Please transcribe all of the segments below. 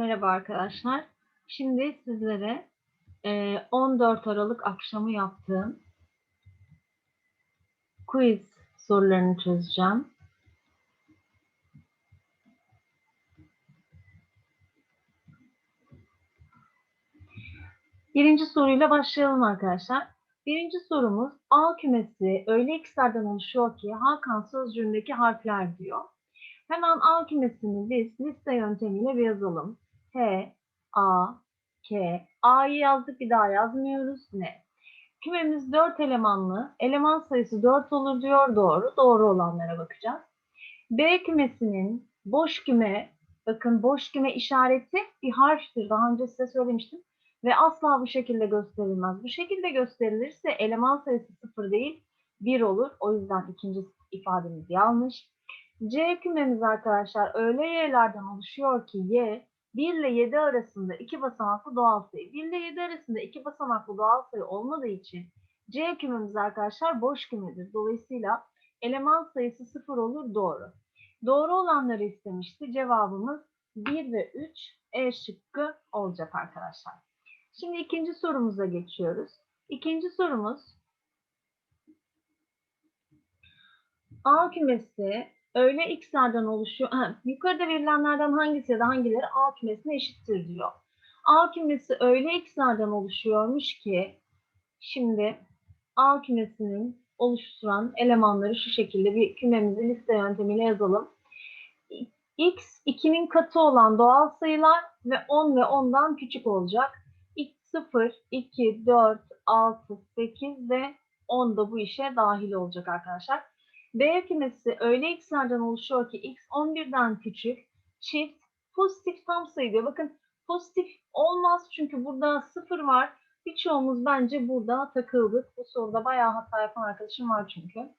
Merhaba arkadaşlar. Şimdi sizlere e, 14 Aralık akşamı yaptığım quiz sorularını çözeceğim. Birinci soruyla başlayalım arkadaşlar. Birinci sorumuz A kümesi öyle x'lerden oluşuyor ki Hakan sözcüğündeki harfler diyor. Hemen A kümesini biz liste yöntemiyle bir yazalım. H, A, K. A'yı yazdık bir daha yazmıyoruz. Ne? Kümemiz 4 elemanlı. Eleman sayısı 4 olur diyor. Doğru. Doğru olanlara bakacağız. B kümesinin boş küme, bakın boş küme işareti bir harftir. Daha önce size söylemiştim. Ve asla bu şekilde gösterilmez. Bu şekilde gösterilirse eleman sayısı 0 değil 1 olur. O yüzden ikinci ifademiz yanlış. C kümemiz arkadaşlar öyle y'lerden oluşuyor ki y 1 ile 7 arasında iki basamaklı doğal sayı. 1 ile 7 arasında iki basamaklı doğal sayı olmadığı için C kümemiz arkadaşlar boş kümedir. Dolayısıyla eleman sayısı 0 olur doğru. Doğru olanları istemişti. Cevabımız 1 ve 3 E şıkkı olacak arkadaşlar. Şimdi ikinci sorumuza geçiyoruz. İkinci sorumuz A kümesi öyle x'lerden oluşuyor. Ha, yukarıda verilenlerden hangisi ya da hangileri A kümesine eşittir diyor. A kümesi öyle x'lerden oluşuyormuş ki şimdi A kümesinin oluşturan elemanları şu şekilde bir kümemizi liste yöntemiyle yazalım. x 2'nin katı olan doğal sayılar ve 10 ve 10'dan küçük olacak. x 0, 2, 4, 6, 8 ve 10 da bu işe dahil olacak arkadaşlar. B kümesi öyle x'lerden oluşuyor ki x 11'den küçük, çift, pozitif tam sayı. Bakın pozitif olmaz çünkü burada 0 var. Birçoğumuz bence burada takıldık. Bu soruda bayağı hata yapan arkadaşım var çünkü.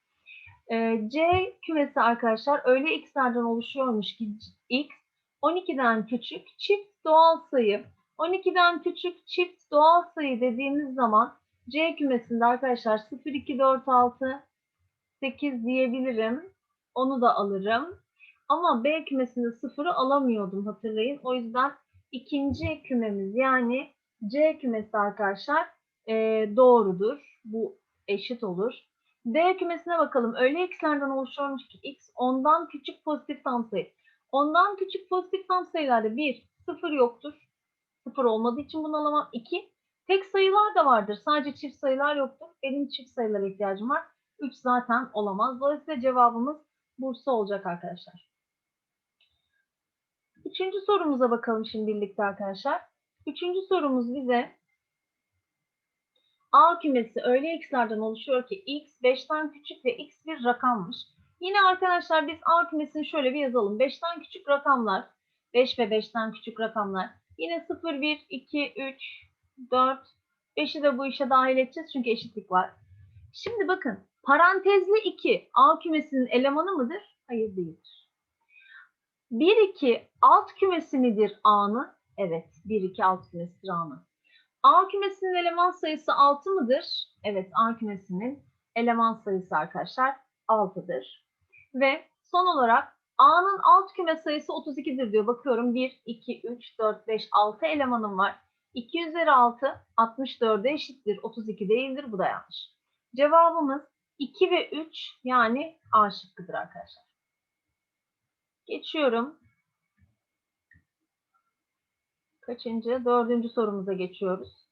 Ee, C kümesi arkadaşlar öyle x'lerden oluşuyormuş ki x 12'den küçük, çift doğal sayı. 12'den küçük çift doğal sayı dediğimiz zaman C kümesinde arkadaşlar 0, 2, 4, 6, 8 diyebilirim. Onu da alırım. Ama B kümesinde 0'ı alamıyordum hatırlayın. O yüzden ikinci kümemiz yani C kümesi arkadaşlar e, doğrudur. Bu eşit olur. D kümesine bakalım. Öyle x'lerden oluşuyormuş ki x ondan küçük pozitif tam sayı. Ondan küçük pozitif tam sayılarda 1, 0 yoktur. 0 olmadığı için bunu alamam. 2, tek sayılar da vardır. Sadece çift sayılar yoktur. Benim çift sayılara ihtiyacım var. 3 zaten olamaz. Dolayısıyla cevabımız Bursa olacak arkadaşlar. Üçüncü sorumuza bakalım şimdi birlikte arkadaşlar. Üçüncü sorumuz bize A kümesi öyle x'lerden oluşuyor ki x 5'ten küçük ve x bir rakammış. Yine arkadaşlar biz A kümesini şöyle bir yazalım. 5'ten küçük rakamlar, 5 ve 5'ten küçük rakamlar. Yine 0, 1, 2, 3, 4, 5'i de bu işe dahil edeceğiz çünkü eşitlik var. Şimdi bakın parantezli 2 A kümesinin elemanı mıdır? Hayır değildir. 1, 2 alt kümesi midir A'nın? Evet 1, 2 alt kümesidir A'nın. A kümesinin eleman sayısı 6 mıdır? Evet A kümesinin eleman sayısı arkadaşlar 6'dır. Ve son olarak A'nın alt küme sayısı 32'dir diyor. Bakıyorum 1, 2, 3, 4, 5, 6 elemanım var. 2 üzeri 6 64'e eşittir. 32 değildir. Bu da yanlış. Cevabımız 2 ve 3 yani A şıkkıdır arkadaşlar. Geçiyorum. Kaçıncı? Dördüncü sorumuza geçiyoruz.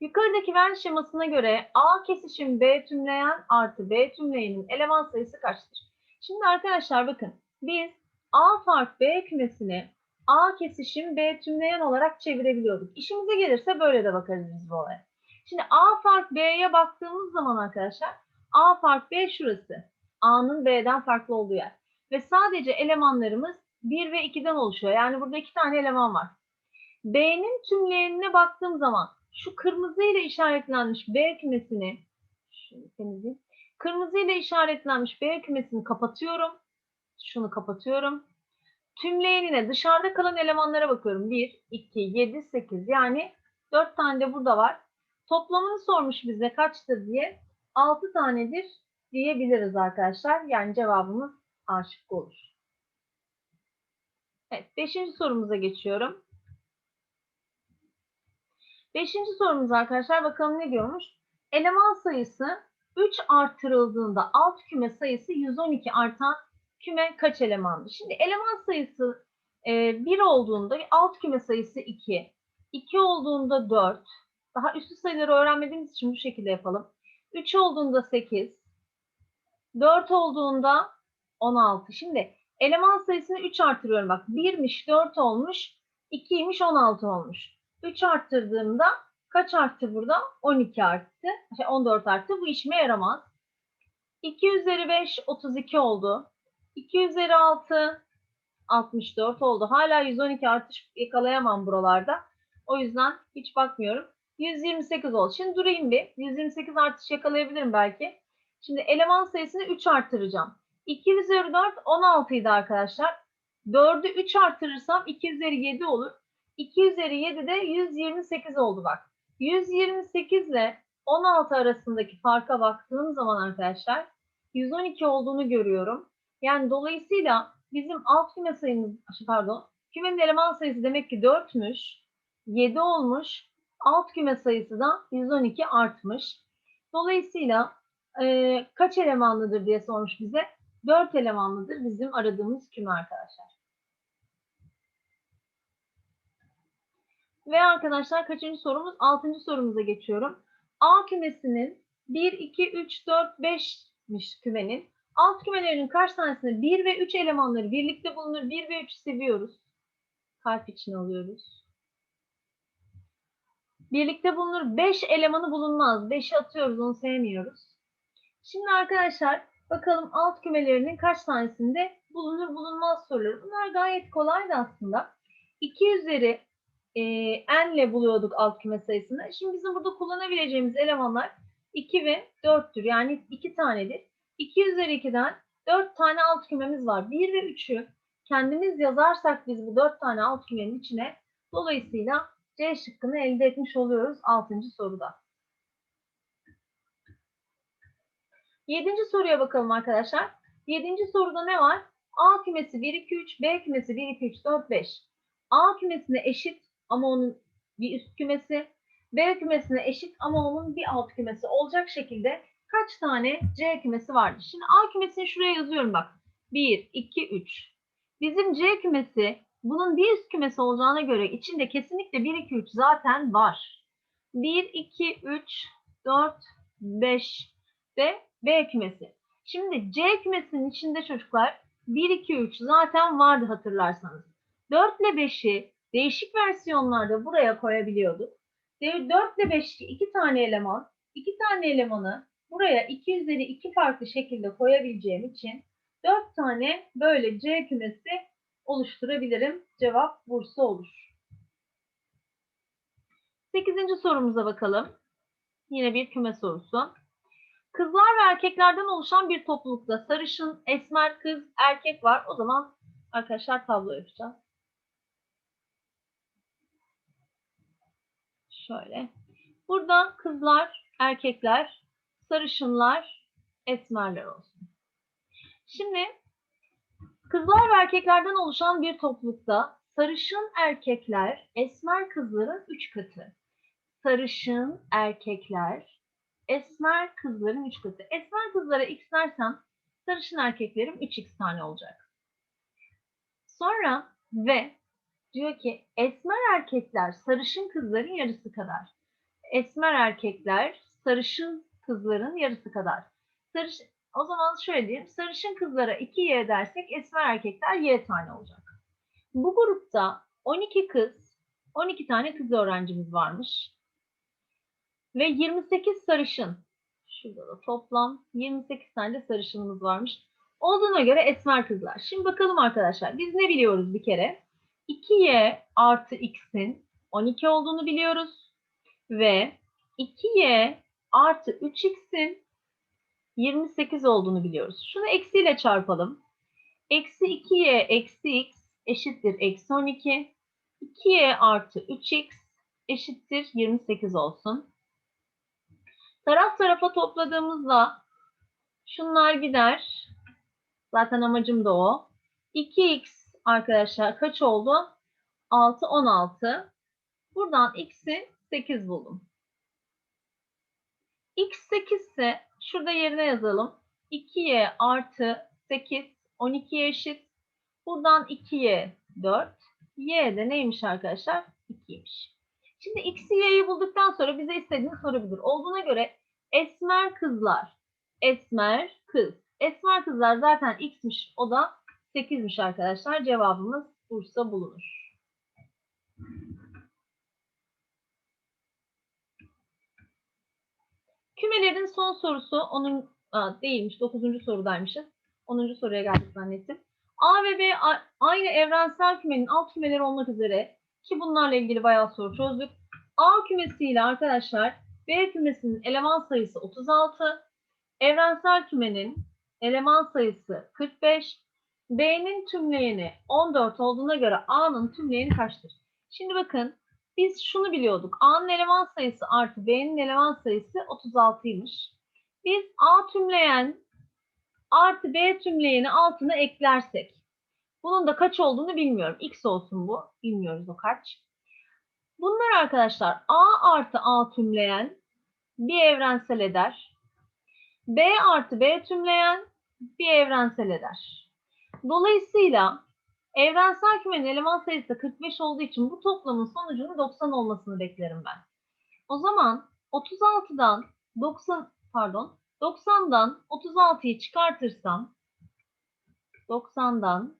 Yukarıdaki Venn şemasına göre A kesişim B tümleyen artı B tümleyenin eleman sayısı kaçtır? Şimdi arkadaşlar bakın biz A fark B kümesini A kesişim B tümleyen olarak çevirebiliyorduk. İşimize gelirse böyle de bakarız biz bu olaya. Şimdi A fark B'ye baktığımız zaman arkadaşlar A fark B şurası. A'nın B'den farklı olduğu yer. Ve sadece elemanlarımız 1 ve 2'den oluşuyor. Yani burada iki tane eleman var. B'nin tümleyenine baktığım zaman şu kırmızı ile işaretlenmiş B kümesini temizleyeyim. Kırmızı ile işaretlenmiş B kümesini kapatıyorum. Şunu kapatıyorum. Tümleyenine dışarıda kalan elemanlara bakıyorum. 1, 2, 7, 8 yani 4 tane de burada var. Toplamını sormuş bize kaçtır diye. 6 tanedir diyebiliriz arkadaşlar. Yani cevabımız A şıkkı olur. Evet 5. sorumuza geçiyorum. Beşinci sorumuz arkadaşlar bakalım ne diyormuş? Eleman sayısı 3 artırıldığında alt küme sayısı 112 artan küme kaç elemandır? Şimdi eleman sayısı e, 1 olduğunda alt küme sayısı 2. 2 olduğunda 4. Daha üstü sayıları öğrenmediğimiz için bu şekilde yapalım. 3 olduğunda 8. 4 olduğunda 16. Şimdi eleman sayısını 3 artırıyorum. Bak 1'miş 4 olmuş. 2'ymiş 16 olmuş. 3 arttırdığımda kaç arttı burada? 12 arttı. Şey, 14 arttı. Bu işime yaramaz. 2 üzeri 5 32 oldu. 2 üzeri 6 64 oldu. Hala 112 artış yakalayamam buralarda. O yüzden hiç bakmıyorum. 128 oldu. Şimdi durayım bir. 128 artış yakalayabilirim belki. Şimdi eleman sayısını 3 artıracağım. 2 üzeri 4 16 idi arkadaşlar. 4'ü 3 artırırsam 2 üzeri 7 olur. 2 üzeri 7 de 128 oldu bak. 128 ile 16 arasındaki farka baktığım zaman arkadaşlar 112 olduğunu görüyorum. Yani dolayısıyla bizim alt küme sayımız, pardon, kümenin eleman sayısı demek ki 4'müş. 7 olmuş. Alt küme sayısı da 112 artmış. Dolayısıyla e, kaç elemanlıdır diye sormuş bize. 4 elemanlıdır bizim aradığımız küme arkadaşlar. Ve arkadaşlar kaçıncı sorumuz? Altıncı sorumuza geçiyorum. A kümesinin 1, 2, 3, 4, 5'miş kümenin. Alt kümelerinin kaç tanesinde 1 ve 3 elemanları birlikte bulunur. 1 ve 3'ü seviyoruz. Kalp için alıyoruz. Birlikte bulunur. 5 elemanı bulunmaz. 5'i atıyoruz onu sevmiyoruz. Şimdi arkadaşlar bakalım alt kümelerinin kaç tanesinde bulunur bulunmaz soruları. Bunlar gayet kolaydı aslında. 2 üzeri e, n ile buluyorduk alt küme sayısını. Şimdi bizim burada kullanabileceğimiz elemanlar 2 ve 4'tür. Yani 2 tanedir. 2 üzeri 2'den 4 tane alt kümemiz var. 1 ve 3'ü kendimiz yazarsak biz bu 4 tane alt kümenin içine dolayısıyla C şıkkını elde etmiş oluyoruz 6. soruda. 7. soruya bakalım arkadaşlar. 7. soruda ne var? A kümesi 1, 2, 3, B kümesi 1, 2, 3, 4, 5. A kümesine eşit ama onun bir üst kümesi, B kümesine eşit ama onun bir alt kümesi olacak şekilde kaç tane C kümesi vardır? Şimdi A kümesini şuraya yazıyorum bak. 1, 2, 3. Bizim C kümesi bunun bir üst kümesi olacağına göre içinde kesinlikle 1, 2, 3 zaten var. 1, 2, 3, 4, 5 ve B kümesi. Şimdi C kümesinin içinde çocuklar 1, 2, 3 zaten vardı hatırlarsanız. 4 ile 5'i değişik versiyonlarda buraya koyabiliyorduk. 4 ile 5 iki tane eleman, iki tane elemanı buraya 2 üzeri 2 farklı şekilde koyabileceğim için 4 tane böyle C kümesi oluşturabilirim. Cevap Bursa olur. 8. sorumuza bakalım. Yine bir küme sorusu. Kızlar ve erkeklerden oluşan bir toplulukta sarışın, esmer kız, erkek var. O zaman arkadaşlar tablo yapacağız. Şöyle. Burada kızlar, erkekler, sarışınlar, esmerler olsun. Şimdi kızlar ve erkeklerden oluşan bir toplulukta sarışın erkekler esmer kızların 3 katı. Sarışın erkekler esmer kızların 3 katı. Esmer kızlara x dersem sarışın erkeklerim 3x tane olacak. Sonra ve diyor ki esmer erkekler sarışın kızların yarısı kadar. Esmer erkekler sarışın kızların yarısı kadar. Sarış, o zaman şöyle diyeyim. Sarışın kızlara 2y dersek esmer erkekler y tane olacak. Bu grupta 12 kız, 12 tane kız öğrencimiz varmış. Ve 28 sarışın. Şurada da toplam 28 tane de sarışınımız varmış. Olduğuna göre esmer kızlar. Şimdi bakalım arkadaşlar. Biz ne biliyoruz bir kere? 2y artı x'in 12 olduğunu biliyoruz. Ve 2y artı 3x'in 28 olduğunu biliyoruz. Şunu eksiyle çarpalım. Eksi 2y eksi x eşittir eksi 12. 2y artı 3x eşittir 28 olsun. Taraf tarafa topladığımızda şunlar gider. Zaten amacım da o. 2x arkadaşlar kaç oldu? 6, 16. Buradan x'i 8 buldum. x 8 ise şurada yerine yazalım. 2y artı 8 12'ye eşit. Buradan 2y 4. y de neymiş arkadaşlar? 2'ymiş. Şimdi x'i y'yi bulduktan sonra bize istediğini sorabilir. Olduğuna göre esmer kızlar. Esmer kız. Esmer kızlar zaten x'miş. O da 8'miş arkadaşlar. Cevabımız Bursa bulunur. Kümelerin son sorusu onun aa, değilmiş. 9. sorudaymışız. 10. soruya geldik zannettim. A ve B a- aynı evrensel kümenin alt kümeleri olmak üzere ki bunlarla ilgili bayağı soru çözdük. A kümesiyle arkadaşlar B kümesinin eleman sayısı 36. Evrensel kümenin eleman sayısı 45. B'nin tümleyeni 14 olduğuna göre A'nın tümleyeni kaçtır? Şimdi bakın biz şunu biliyorduk. A'nın eleman sayısı artı B'nin eleman sayısı 36'ymış. Biz A tümleyen artı B tümleyeni altına eklersek bunun da kaç olduğunu bilmiyorum. X olsun bu. Bilmiyoruz o kaç. Bunlar arkadaşlar A artı A tümleyen bir evrensel eder. B artı B tümleyen bir evrensel eder. Dolayısıyla evrensel kümenin eleman sayısı 45 olduğu için bu toplamın sonucunun 90 olmasını beklerim ben. O zaman 36'dan 90 pardon 90'dan 36'yı çıkartırsam 90'dan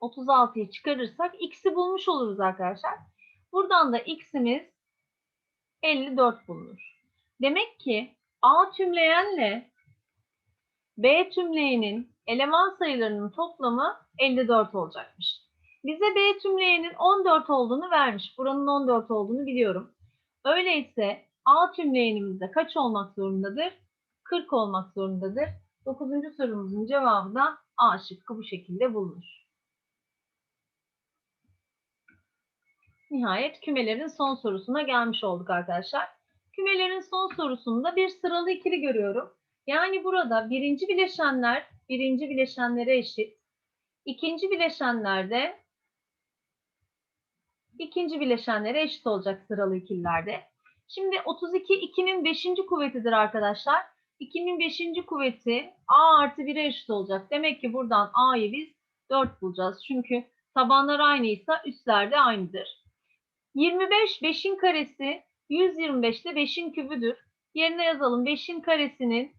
36'yı çıkarırsak x'i bulmuş oluruz arkadaşlar. Buradan da x'imiz 54 bulunur. Demek ki A tümleyenle B tümleyenin eleman sayılarının toplamı 54 olacakmış. Bize B tümleyenin 14 olduğunu vermiş. Buranın 14 olduğunu biliyorum. Öyleyse A tümleyenimizde kaç olmak zorundadır? 40 olmak zorundadır. 9. sorumuzun cevabı da A şıkkı bu şekilde bulunur. Nihayet kümelerin son sorusuna gelmiş olduk arkadaşlar. Kümelerin son sorusunda bir sıralı ikili görüyorum. Yani burada birinci bileşenler birinci bileşenlere eşit. İkinci bileşenlerde ikinci bileşenlere eşit olacak sıralı ikililerde. Şimdi 32 2'nin 5. kuvvetidir arkadaşlar. 2'nin 5. kuvveti A artı 1'e eşit olacak. Demek ki buradan A'yı biz 4 bulacağız. Çünkü tabanlar aynıysa üstler de aynıdır. 25 5'in karesi 125 de 5'in kübüdür. Yerine yazalım. 5'in karesinin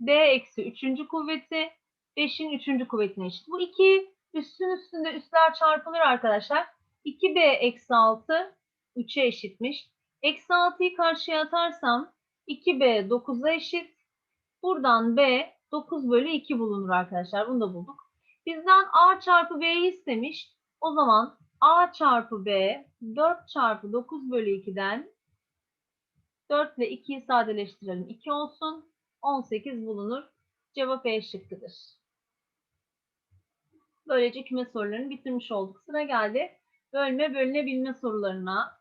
B eksi 3. kuvveti 5'in 3. kuvvetine eşit. Bu iki üstün üstünde üstler çarpılır arkadaşlar. 2B eksi 6 3'e eşitmiş. Eksi 6'yı karşıya atarsam 2B 9'a eşit. Buradan B 9 bölü 2 bulunur arkadaşlar. Bunu da bulduk. Bizden A çarpı B'yi istemiş. O zaman A çarpı B 4 çarpı 9 bölü 2'den 4 ile 2'yi sadeleştirelim. 2 olsun. 18 bulunur. Cevap E şıkkıdır. Böylece küme sorularını bitirmiş olduk. Sıra geldi bölme bölünebilme sorularına.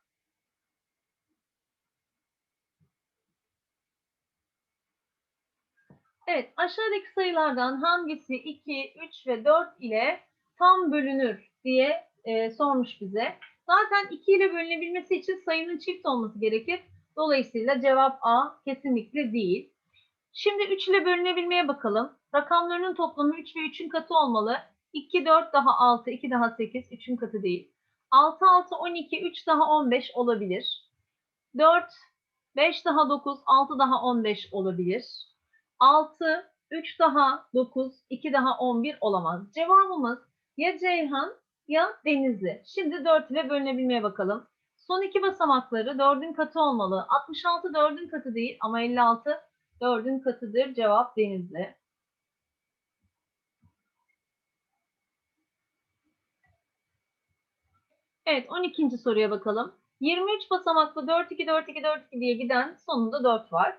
Evet, aşağıdaki sayılardan hangisi 2, 3 ve 4 ile tam bölünür diye e, sormuş bize. Zaten 2 ile bölünebilmesi için sayının çift olması gerekir. Dolayısıyla cevap A kesinlikle değil. Şimdi 3 ile bölünebilmeye bakalım. Rakamlarının toplamı 3 ve 3'ün katı olmalı. 2, 4 daha 6, 2 daha 8, 3'ün katı değil. 6, 6, 12, 3 daha 15 olabilir. 4, 5 daha 9, 6 daha 15 olabilir. 6, 3 daha 9, 2 daha 11 olamaz. Cevabımız ya Ceyhan ya Denizli. Şimdi 4 ile bölünebilmeye bakalım. Son iki basamakları 4'ün katı olmalı. 66 4'ün katı değil ama 56 4'ün katıdır. Cevap Denizli. Evet 12. soruya bakalım. 23 basamaklı 4 2 4 2 4 2 diye giden sonunda 4 var.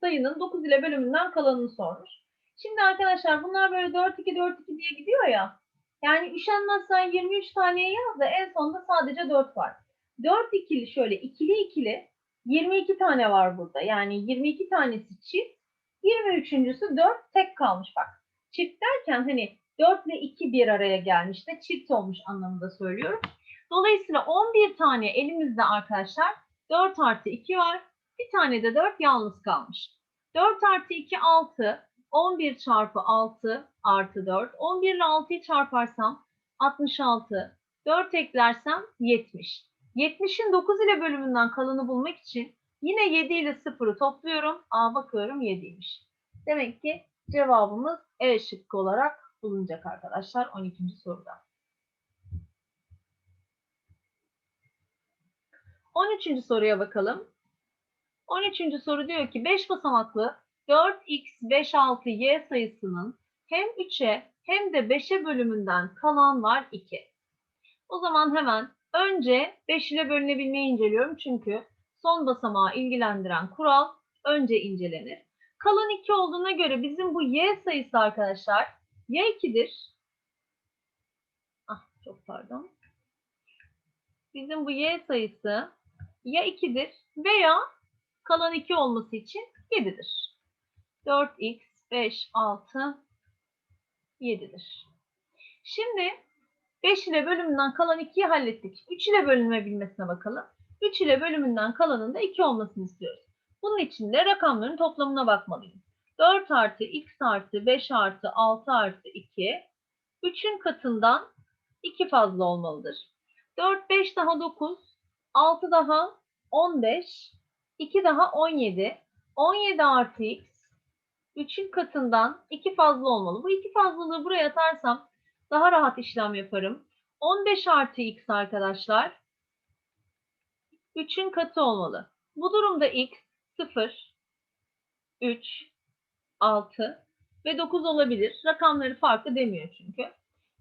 Sayının 9 ile bölümünden kalanını sormuş. Şimdi arkadaşlar bunlar böyle 4 2 4 2 diye gidiyor ya. Yani üşenmezsen 23 taneye yaz da en sonunda sadece 4 var. 4 ikili şöyle ikili ikili 22 tane var burada. Yani 22 tanesi çift. 23.sü 4 tek kalmış bak. Çift derken hani 4 ile 2 bir araya gelmiş de çift olmuş anlamında söylüyorum. Dolayısıyla 11 tane elimizde arkadaşlar 4 artı 2 var. Bir tane de 4 yalnız kalmış. 4 artı 2 6. 11 çarpı 6 artı 4. 11 ile 6'yı çarparsam 66. 4 eklersem 70. 70'in 9 ile bölümünden kalanı bulmak için yine 7 ile 0'ı topluyorum. A bakıyorum 7'ymiş. Demek ki cevabımız E şıkkı olarak bulunacak arkadaşlar 12. soruda. 13. soruya bakalım. 13. soru diyor ki 5 basamaklı 4x 5 6 y sayısının hem 3'e hem de 5'e bölümünden kalan var 2. O zaman hemen önce 5 ile bölünebilmeyi inceliyorum çünkü son basamağı ilgilendiren kural önce incelenir. Kalan 2 olduğuna göre bizim bu y sayısı arkadaşlar ya 2'dir. Ah çok pardon. Bizim bu y sayısı ya 2'dir veya kalan 2 olması için 7'dir. 4x, 5, 6, 7'dir. Şimdi 5 ile bölümünden kalan 2'yi hallettik. 3 ile bölünebilmesine bakalım. 3 ile bölümünden kalanın da 2 olmasını istiyoruz. Bunun için de rakamların toplamına bakmalıyım. 4 artı x artı 5 artı 6 artı 2. 3'ün katından 2 fazla olmalıdır. 4, 5 daha 9, 6 daha 15, 2 daha 17. 17 artı x 3'ün katından 2 fazla olmalı. Bu iki fazlalığı buraya atarsam daha rahat işlem yaparım. 15 artı x arkadaşlar 3'ün katı olmalı. Bu durumda x 0, 3, 6 ve 9 olabilir. Rakamları farklı demiyor çünkü.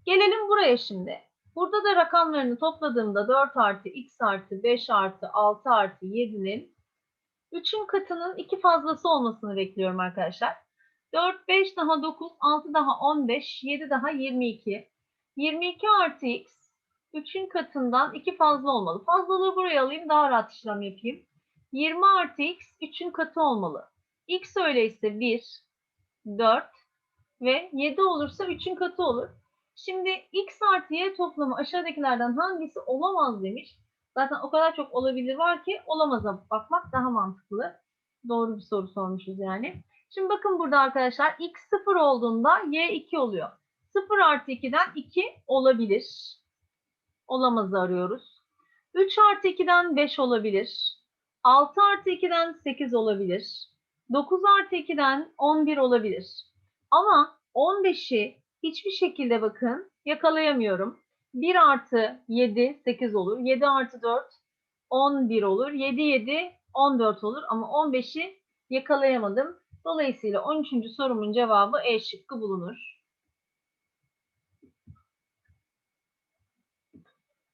Gelelim buraya şimdi. Burada da rakamlarını topladığımda 4 artı x artı 5 artı 6 artı 7'nin 3'ün katının 2 fazlası olmasını bekliyorum arkadaşlar. 4, 5 daha 9, 6 daha 15, 7 daha 22. 22 artı x 3'ün katından 2 fazla olmalı. Fazlalığı buraya alayım daha rahat işlem yapayım. 20 artı x 3'ün katı olmalı. x öyleyse 1, 4 ve 7 olursa 3'ün katı olur. Şimdi x artı y toplamı aşağıdakilerden hangisi olamaz demiş. Zaten o kadar çok olabilir var ki olamaza bakmak daha mantıklı. Doğru bir soru sormuşuz yani. Şimdi bakın burada arkadaşlar x 0 olduğunda y 2 oluyor. 0 artı 2'den 2 olabilir. Olamazı arıyoruz. 3 artı 2'den 5 olabilir. 6 artı 2'den 8 olabilir. 9 artı 2'den 11 olabilir. Ama 15'i hiçbir şekilde bakın yakalayamıyorum. 1 artı 7 8 olur. 7 artı 4 11 olur. 7 7 14 olur ama 15'i yakalayamadım. Dolayısıyla 13. sorumun cevabı E şıkkı bulunur.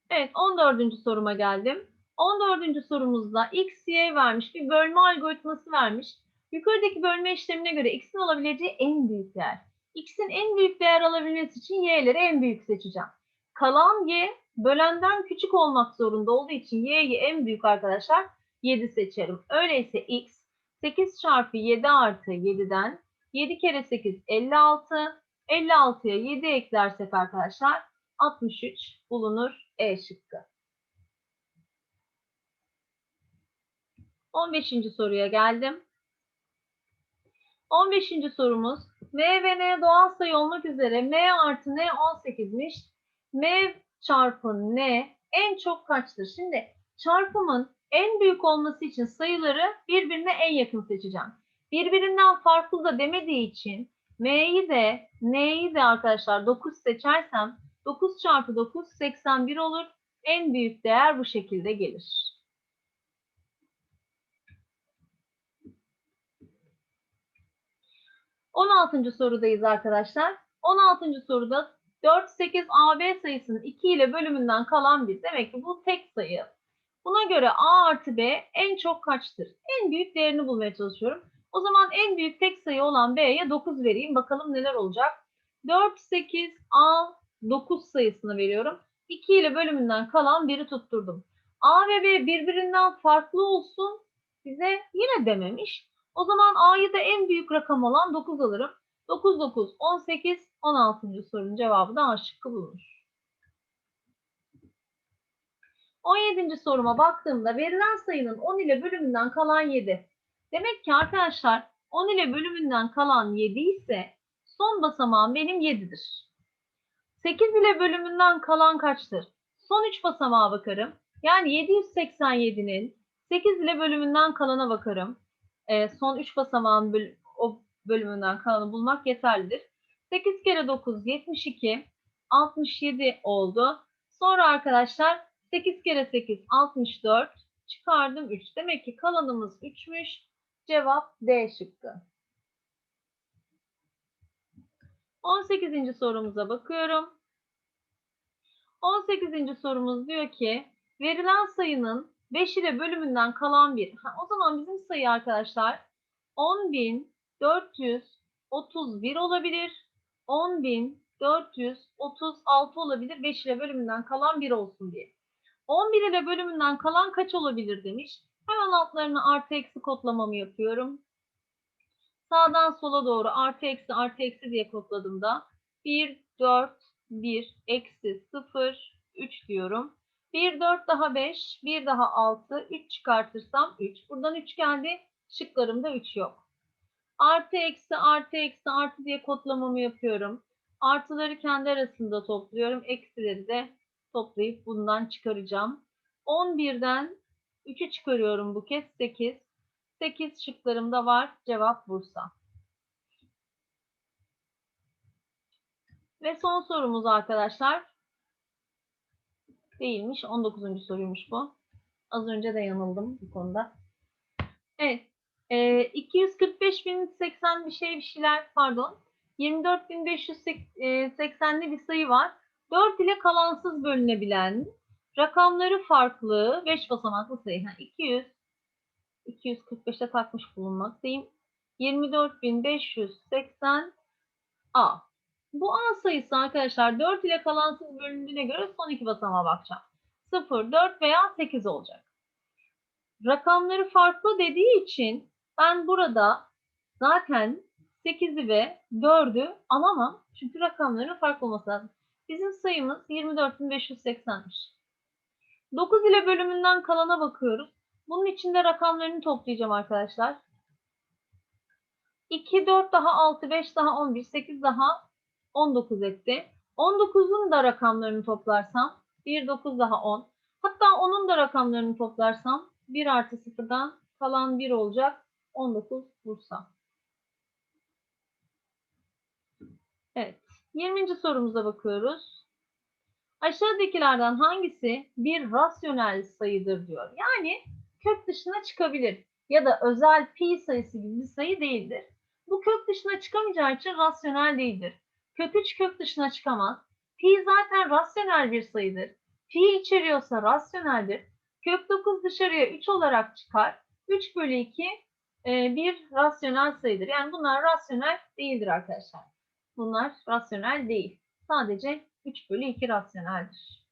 Evet 14. soruma geldim. 14. sorumuzda x, y vermiş bir bölme algoritması vermiş. Yukarıdaki bölme işlemine göre x'in olabileceği en büyük değer. x'in en büyük değer alabilmesi için y'leri en büyük seçeceğim. Kalan y bölenden küçük olmak zorunda olduğu için y'yi en büyük arkadaşlar 7 seçerim. Öyleyse x 8 çarpı 7 artı 7'den 7 kere 8 56. 56'ya 7 eklersek arkadaşlar 63 bulunur E şıkkı. 15. soruya geldim. 15. sorumuz M ve N doğal sayı olmak üzere M artı N 18'miş. M çarpı N en çok kaçtır? Şimdi çarpımın en büyük olması için sayıları birbirine en yakın seçeceğim. Birbirinden farklı da demediği için M'yi de N'yi de arkadaşlar 9 seçersem 9 çarpı 9 81 olur. En büyük değer bu şekilde gelir. On altıncı sorudayız arkadaşlar. 16. soruda 4, 8 AB sayısının 2 ile bölümünden kalan bir. Demek ki bu tek sayı. Buna göre A artı B en çok kaçtır? En büyük değerini bulmaya çalışıyorum. O zaman en büyük tek sayı olan B'ye 9 vereyim. Bakalım neler olacak. 4, 8, A 9 sayısını veriyorum. 2 ile bölümünden kalan biri tutturdum. A ve B birbirinden farklı olsun bize yine dememiş. O zaman A'yı da en büyük rakam olan 9 alırım. 9, 9, 18, 16. sorunun cevabı da A şıkkı bulunur. 17. soruma baktığımda verilen sayının 10 ile bölümünden kalan 7. Demek ki arkadaşlar 10 ile bölümünden kalan 7 ise son basamağım benim 7'dir. 8 ile bölümünden kalan kaçtır? Son 3 basamağa bakarım. Yani 787'nin 8 ile bölümünden kalana bakarım. Ee, son 3 basamağın böl- o bölümünden kalanı bulmak yeterlidir. 8 kere 9 72 67 oldu. Sonra arkadaşlar 8 kere 8 64 çıkardım 3. Demek ki kalanımız 3'müş. Cevap D şıkkı. 18. sorumuza bakıyorum. 18. sorumuz diyor ki verilen sayının 5 ile bölümünden kalan bir. Ha, o zaman bizim sayı arkadaşlar 10.431 olabilir. 10.436 olabilir. 5 ile bölümünden kalan 1 olsun diye. 11 ile bölümünden kalan kaç olabilir demiş. Hemen altlarını artı eksi kodlamamı yapıyorum. Sağdan sola doğru artı eksi artı eksi diye kodladığımda 1, 4, 1, eksi 0, 3 diyorum. 1, 4 daha 5, 1 daha 6, 3 çıkartırsam 3. Buradan 3 geldi. Şıklarımda 3 yok. Artı eksi artı eksi artı diye kodlamamı yapıyorum. Artıları kendi arasında topluyorum. Eksileri de toplayıp bundan çıkaracağım. 11'den 3'ü çıkarıyorum bu kez 8. 8 şıklarımda var. Cevap Bursa. Ve son sorumuz arkadaşlar. Değilmiş. 19. soruymuş bu. Az önce de yanıldım bu konuda. Evet. E, 245.080 bir şey bir şeyler pardon. 24.580'li bir sayı var. 4 ile kalansız bölünebilen rakamları farklı 5 basamaklı sayı. Ha, 200 245'e takmış bulunmaktayım. 24.580 A. Bu A sayısı arkadaşlar 4 ile kalansız bölündüğüne göre son iki basamağa bakacağım. 0, 4 veya 8 olacak. Rakamları farklı dediği için ben burada zaten 8'i ve 4'ü alamam. Çünkü rakamların farklı olması lazım. Bizim sayımız 24.580'miş. 9 ile bölümünden kalana bakıyoruz. Bunun içinde rakamlarını toplayacağım arkadaşlar. 2, 4 daha 6, 5 daha 11, 8 daha 19 etti. 19'un da rakamlarını toplarsam 1, 9 daha 10. Hatta onun da rakamlarını toplarsam 1 artı 0'dan kalan 1 olacak. 19 Bursa. Evet. 20. sorumuza bakıyoruz. Aşağıdakilerden hangisi bir rasyonel sayıdır diyor. Yani kök dışına çıkabilir ya da özel pi sayısı gibi bir sayı değildir. Bu kök dışına çıkamayacağı için rasyonel değildir. Kök 3 kök dışına çıkamaz. Pi zaten rasyonel bir sayıdır. Pi içeriyorsa rasyoneldir. Kök 9 dışarıya 3 olarak çıkar. 3 bölü 2 e, bir rasyonel sayıdır. Yani bunlar rasyonel değildir arkadaşlar. Bunlar rasyonel değil. Sadece 3 bölü 2 rasyoneldir.